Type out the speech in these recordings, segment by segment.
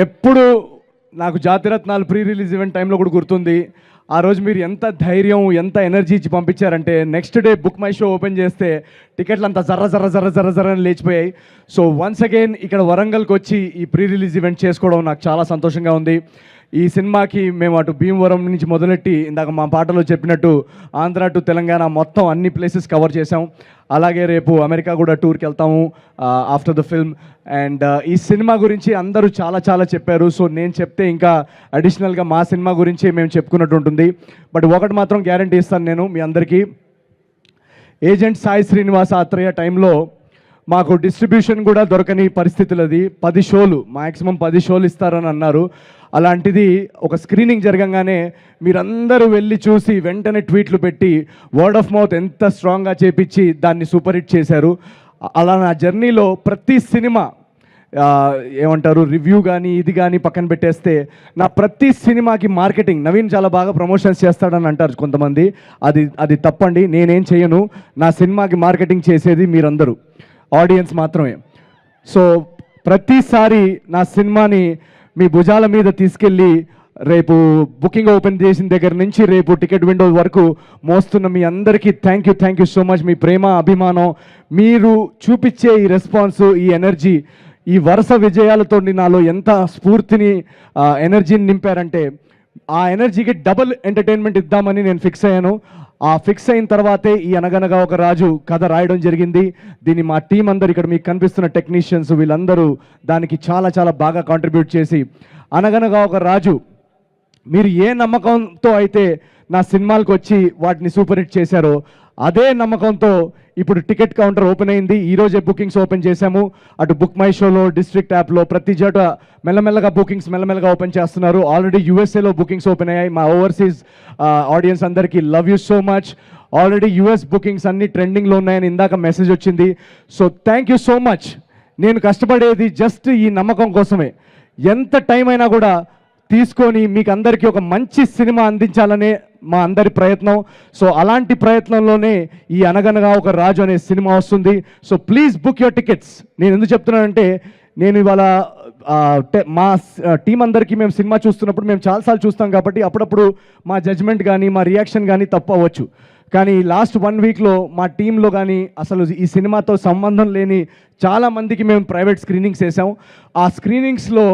ఎప్పుడు నాకు జాతిరత్నాలు pre release event టైంలో కూడా గుర్తుంది. ఆ రోజు మీరు ఎంత ధైర్యం ఎంత ఎనర్జీ ఇచ్చి పంపించారంటే next day book my show open చేస్తే టికెట్లు అంతా జర్ర జర్ర జర్ర జర్ర జర్ర అని లేచిపోయాయి. సో వన్స్ అగైన్ ఇక్కడ వరంగల్కి వచ్చి ఈ ప్రీ రిలీజ్ ఈవెంట్ చేసుకోవడం నాకు చాలా సంతోషంగా ఉంది. ఈ సినిమాకి మేము అటు భీమవరం నుంచి మొదలెట్టి ఇందాక మా పాటలో చెప్పినట్టు ఆంధ్ర టు తెలంగాణ మొత్తం అన్ని ప్లేసెస్ కవర్ చేసాం అలాగే రేపు అమెరికా కూడా టూర్కి వెళ్తాము ఆఫ్టర్ ద ఫిల్మ్ అండ్ ఈ సినిమా గురించి అందరూ చాలా చాలా చెప్పారు. సో నేను చెప్తే ఇంకా అడిషనల్గా మా సినిమా గురించి మేము చెప్పుకున్నట్టు ఉంటుంది. బట్ ఒకటి మాత్రం గ్యారంటీ ఇస్తాను నేను మీ అందరికీ. ఏజెంట్ సాయి శ్రీనివాస్ ఆత్రేయ టైంలో మాకు డిస్ట్రిబ్యూషన్ కూడా దొరకని పరిస్థితులు అది పది షోలు మాక్సిమం పది షోలు ఇస్తారని అన్నారు. అలాంటిది ఒక స్క్రీనింగ్ జరగంగానే మీరందరూ వెళ్ళి చూసి వెంటనే ట్వీట్లు పెట్టి వర్డ్ ఆఫ్ మౌత్ ఎంత స్ట్రాంగ్గా చేపించి దాన్ని సూపర్ హిట్ చేశారు. అలా నా జర్నీలో ప్రతి సినిమా ఏమంటారు రివ్యూ కానీ ఇది కానీ పక్కన పెట్టేస్తే నా ప్రతి సినిమాకి మార్కెటింగ్ నవీన్ చాలా బాగా ప్రమోషన్స్ చేస్తాడని అంటారు కొంతమంది. అది అది తప్పండి నేనేం చేయను. నా సినిమాకి మార్కెటింగ్ చేసేది మీరందరూ. ఆడియన్స్ మాత్రమే. సో ప్రతిసారి నా సినిమాని మీ భుజాల మీద తీసుకెళ్ళి రేపు బుకింగ్ ఓపెన్ చేసిన దగ్గర నుంచి రేపు టికెట్ విండో వరకు మోస్తున్న మీ అందరికీ thank you thank you so much మీ ప్రేమ అభిమానం మీరు చూపించే ఈ రెస్పాన్స్ ఈ ఎనర్జీ ఈ వరుస విజయాలతో నాలో ఎంత స్ఫూర్తిని ఎనర్జీని నింపారంటే ఆ ఎనర్జీకి డబుల్ ఎంటర్టైన్మెంట్ ఇద్దామని నేను ఫిక్స్ అయ్యాను. ఆ ఫిక్స్ అయిన తర్వాతే ఈ అనగనగా ఒక రాజు కథ రాయడం జరిగింది. దీన్ని మా టీం అందరు ఇక్కడ మీకు కనిపిస్తున్న టెక్నీషియన్స్ వీళ్ళందరూ దానికి చాలా చాలా బాగా కాంట్రిబ్యూట్ చేసి అనగనగా ఒక రాజు మీరు ఏ నమ్మకంతో అయితే నా సినిమాలకు వచ్చి వాటిని సూపర్ హిట్ చేశారో అదే నమ్మకంతో ఇప్పుడు టికెట్ కౌంటర్ ఓపెన్ అయింది. ఈరోజే బుకింగ్స్ ఓపెన్ చేశాము. అటు బుక్ మై షోలో డిస్ట్రిక్ట్ యాప్లో ప్రతి చోట మెల్లమెల్లగా బుకింగ్స్ మెల్లమెల్లగా ఓపెన్ చేస్తున్నారు. ఆల్రెడీ యూఎస్ఏలో బుకింగ్స్ ఓపెన్ అయ్యాయి. మా ఓవర్సీస్ ఆడియన్స్ అందరికీ love you so much. Already US bookings అన్ని ట్రెండింగ్లో ఉన్నాయని ఇందాక మెసేజ్ వచ్చింది. So thank you so much. నేను కష్టపడేది జస్ట్ ఈ నమ్మకం కోసమే. ఎంత టైం అయినా కూడా తీసుకొని మీకు అందరికీ ఒక మంచి సినిమా అందించాలనే మా అందరి ప్రయత్నం. సో అలాంటి ప్రయత్నంలోనే ఈ అనగనగా ఒక రాజు అనే సినిమా వస్తుంది. So please book your tickets. నేను ఎందుకు చెప్తున్నానంటే నేను ఇవాళ మా టీం అందరికీ మేము సినిమా చూస్తున్నప్పుడు మేము చాలాసార్లు చూస్తాం కాబట్టి అప్పుడప్పుడు మా జడ్జ్మెంట్ కానీ మా రియాక్షన్ కానీ తప్పు అవ్వచ్చు కానీ లాస్ట్ వన్ వీక్లో మా టీంలో కానీ అసలు ఈ సినిమాతో సంబంధం లేని చాలామందికి మేము ప్రైవేట్ స్క్రీనింగ్స్ వేసాం. ఆ స్క్రీనింగ్స్లో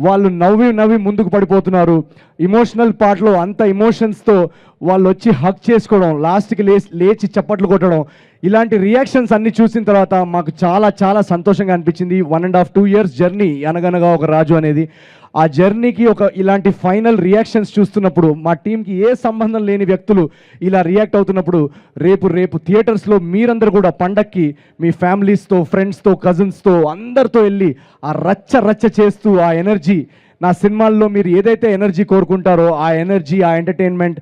వాళ్ళు నవ్వి నవ్వి ముందుకు పడిపోతున్నారు. ఇమోషనల్ పార్ట్లో అంత ఇమోషన్స్తో వాళ్ళు వచ్చి హక్ చేసుకోవడం లాస్ట్కి లేచి లేచి చప్పట్లు కొట్టడం. ఇలాంటి రియాక్షన్స్ అన్ని చూసిన తర్వాత మాకు చాలా చాలా సంతోషంగా అనిపించింది. One and half two years journey Anaganaga Oka Raju అనేది. ఆ జర్నీకి ఒక ఇలాంటి ఫైనల్ రియాక్షన్స్ చూస్తున్నప్పుడు మా టీంకి ఏ సంబంధం లేని వ్యక్తులు ఇలా రియాక్ట్ అవుతున్నప్పుడు రేపు రేపు థియేటర్స్లో మీరందరూ కూడా పండక్కి మీ ఫ్యామిలీస్తో ఫ్రెండ్స్తో కజిన్స్తో అందరితో వెళ్ళి ఆ రచ్చ రచ్చ చేస్తూ ఆ ఎనర్జీ నా సినిమాల్లో మీరు ఏదైతే ఎనర్జీ కోరుకుంటారో ఆ ఎనర్జీ ఆ ఎంటర్టైన్మెంట్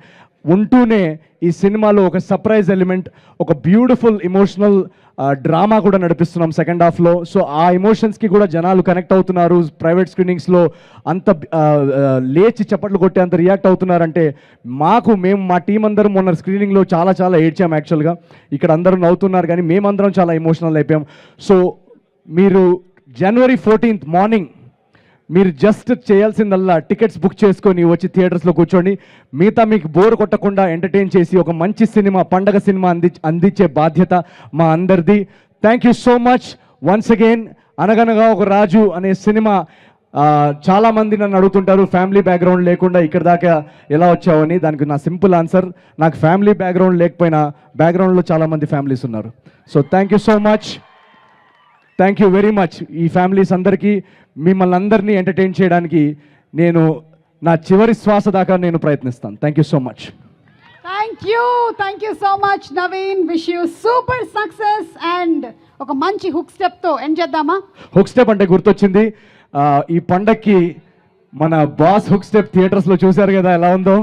ఉంటూనే ఈ సినిమాలో ఒక సర్ప్రైజ్ ఎలిమెంట్ ఒక బ్యూటిఫుల్ ఇమోషనల్ డ్రామా కూడా నడిపిస్తున్నాం సెకండ్ హాఫ్లో సో ఆ ఎమోషన్స్కి కూడా జనాలు కనెక్ట్ అవుతున్నారు. ప్రైవేట్ స్క్రీనింగ్స్లో అంత లేచి చప్పట్లు కొట్టి అంత రియాక్ట్ అవుతున్నారంటే మాకు మేము మా టీం అందరం మొన్న స్క్రీనింగ్లో చాలా చాలా ఏడ్చాం యాక్చువల్గా ఇక్కడ అందరూ నవ్వుతున్నారు కానీ మేమందరం చాలా ఎమోషనల్ అయిపోయాం. సో మీరు జనవరి ఫోర్టీన్త్ మార్నింగ్ మీరు జస్ట్ చేయాల్సిందల్లా టికెట్స్ బుక్ చేసుకొని వచ్చి థియేటర్స్లో కూర్చోండి. మిగతా మీకు బోర్ కొట్టకుండా ఎంటర్టైన్ చేసి ఒక మంచి సినిమా పండగ సినిమా అంది అందించే బాధ్యత మా అందరిది. Thank you so much once again Anaganaga Oka Raju అనే సినిమా చాలామంది నన్ను అడుగుతుంటారు ఫ్యామిలీ బ్యాక్గ్రౌండ్ లేకుండా ఇక్కడ దాకా ఎలా వచ్చావని దానికి నా సింపుల్ ఆన్సర్ నాకు ఫ్యామిలీ బ్యాక్గ్రౌండ్ లేకపోయినా బ్యాక్గ్రౌండ్లో చాలామంది ఫ్యామిలీస్ ఉన్నారు. So thank you so much thank you very much ఈ ఫ్యామిలీస్ అందరికీ మిమ్మల్ని అందరినీ ఎంటర్టైన్ చేయడానికి నేను నా చివరి శ్వాస దాకా నేను ప్రయత్నిస్తాను. Thank you so much thank you thank you so much Naveen wish you super success and ఒక మంచి హుక్ స్టెప్తో ఎండ్ చేద్దామా? హుక్ స్టెప్ అంటే గుర్తొచ్చింది. ఈ పండక్కి మన బాస్ హుక్ స్టెప్ థియేటర్స్లో చూశారు కదా ఎలా ఉందో?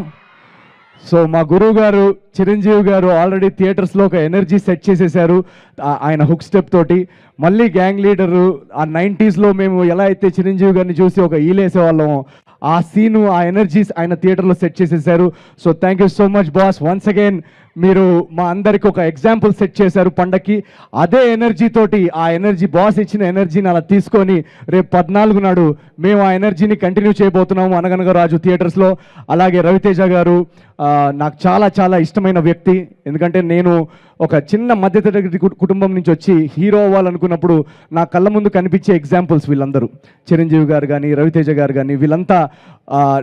సో మా గురువు గారు చిరంజీవి గారు ఆల్రెడీ థియేటర్స్లో ఒక ఎనర్జీ సెట్ చేసేసారు ఆయన హుక్ స్టెప్ తోటి. మళ్ళీ గ్యాంగ్ లీడరు ఆ నైంటీస్లో మేము ఎలా అయితే చిరంజీవి గారిని చూసి ఒక ఈలేసేవాళ్ళము ఆ సీను ఆ ఎనర్జీస్ ఆయన థియేటర్లో సెట్ చేసేసారు. So thank you so much boss once again మీరు మా అందరికి ఒక ఎగ్జాంపుల్ సెట్ చేశారు పండక్కి. అదే ఎనర్జీ తోటి ఆ ఎనర్జీ బాస్ ఇచ్చిన ఎనర్జీని అలా తీసుకొని రేపు పద్నాలుగు నాడు మేము ఆ ఎనర్జీని కంటిన్యూ చేయబోతున్నాము అనగనగ రాజు థియేటర్స్లో అలాగే రవితేజ గారు నాకు చాలా చాలా ఇష్టమైన వ్యక్తి. ఎందుకంటే నేను ఒక చిన్న మధ్యతరగతి కుటుంబం నుంచి వచ్చి హీరో అవ్వాలనుకున్నప్పుడు నా కళ్ళ ముందు కనిపించే ఎగ్జాంపుల్స్ వీళ్ళందరూ. చిరంజీవి గారు కానీ రవితేజ గారు కానీ వీళ్ళంతా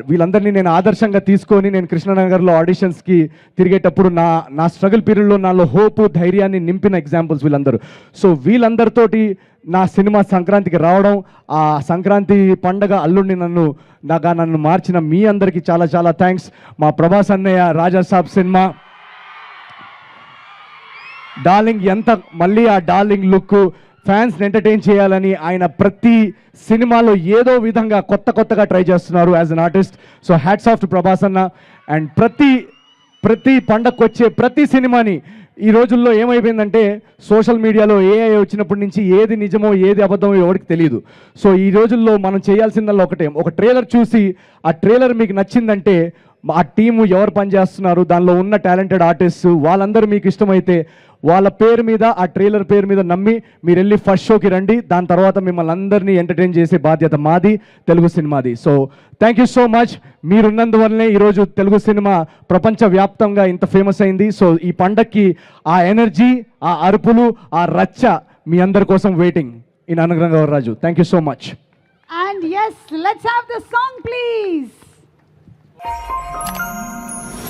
వీళ్ళందరినీ నేను ఆదర్శంగా తీసుకొని నేను కృష్ణనగర్లో ఆడిషన్స్కి తిరిగేటప్పుడు నా నా స్ట్రగుల్ పీరియడ్లో నాలో హోపు ధైర్యాన్ని నింపిన ఎగ్జాంపుల్స్ వీళ్ళందరూ. సో వీళ్ళందరితోటి నా సినిమా సంక్రాంతికి రావడం ఆ సంక్రాంతి పండగ అల్లుడిని నన్ను నాగా నన్ను మార్చిన మీ అందరికీ చాలా చాలా థ్యాంక్స్ మా ప్రభాస్ అన్నయ్య రాజా సాబ్ సినిమా డార్లింగ్ ఎంత మళ్ళీ ఆ డార్లింగ్ లుక్ ఫ్యాన్స్ని ఎంటర్టైన్ చేయాలని ఆయన ప్రతి సినిమాలో ఏదో విధంగా కొత్త కొత్తగా ట్రై చేస్తున్నారు as an artist so hats off to Prabhas అన్న. అండ్ ప్రతి ప్రతి పండగకు వచ్చే ప్రతి సినిమాని ఈ రోజుల్లో ఏమైపోయిందంటే సోషల్ మీడియాలో ఏఐ వచ్చినప్పటి నుంచి ఏది నిజమో ఏది అబద్ధమో ఎవరికి తెలియదు. సో ఈ రోజుల్లో మనం చేయాల్సిందల్లా ఒకటే. ఒక ట్రైలర్ చూసి ఆ ట్రైలర్ మీకు నచ్చిందంటే ఆ టీము ఎవరు పనిచేస్తున్నారు దానిలో ఉన్న టాలెంటెడ్ ఆర్టిస్ట్ వాళ్ళందరూ మీకు ఇష్టమైతే వాళ్ళ పేరు మీద ఆ ట్రైలర్ పేరు మీద నమ్మి మీరు వెళ్ళి ఫస్ట్ షోకి రండి దాని తర్వాత మిమ్మల్ని అందరినీ ఎంటర్టైన్ చేసే బాధ్యత మాది Telugu సినిమాది. So thank you so much మీరున్నందువల్లనే ఈరోజు తెలుగు సినిమా ప్రపంచవ్యాప్తంగా ఇంత ఫేమస్ అయింది. సో ఈ పండక్కి ఆ ఎనర్జీ ఆ అరుపులు ఆ రచ్చ మీ అందరి కోసం వెయిటింగ్ ఇన్ అనుగ్రహం Raju thank you so much and yes, let's have the あっ!